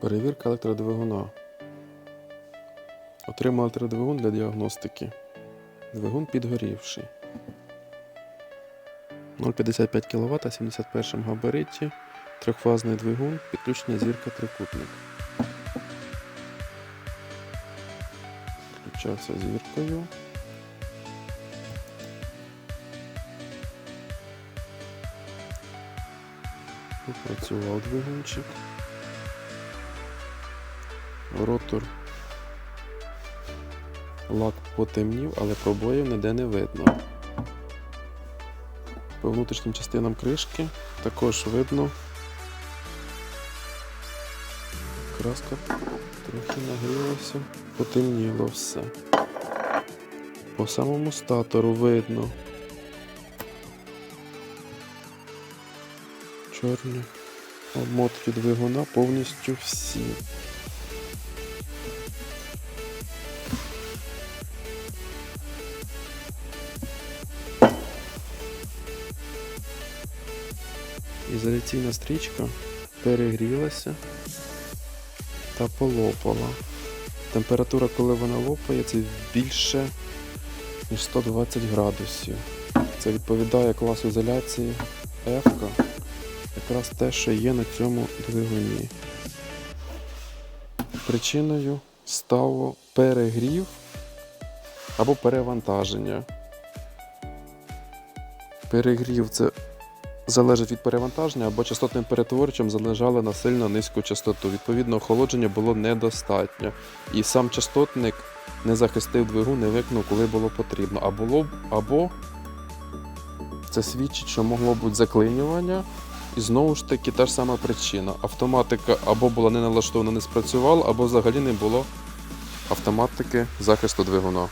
Перевірка електродвигуна. Отримав електродвигун для діагностики. Двигун підгорівший. 0,55 кВт, 71 габариті, трьохфазний двигун, підключення зірка трикутник. Включався зіркою. Попрацював двигунчик. Ротор лак потемнів, але пробоїв ніде не видно. По внутрішнім частинам кришки також видно. Краска трохи нагрілася, потемніло все. По самому статору видно. Чорні обмотки двигуна повністю всі. Ізоляційна стрічка перегрілася та полопала. Температура, коли вона лопає, це більше ніж 120 градусів. Це відповідає класу ізоляції F, якраз те, що є на цьому двигуні. Причиною стало перегрів або перевантаження. Перегрів це залежить від перевантаження або частотним перетворювачем залежали на сильно низьку частоту. Відповідно, охолодження було недостатньо. І сам частотник не захистив двигун, не викнув, коли було потрібно. А було або це свідчить, що могло бути заклинювання. І знову ж таки та ж сама причина. Автоматика або була не налаштована, не спрацювала, або взагалі не було автоматики захисту двигуна.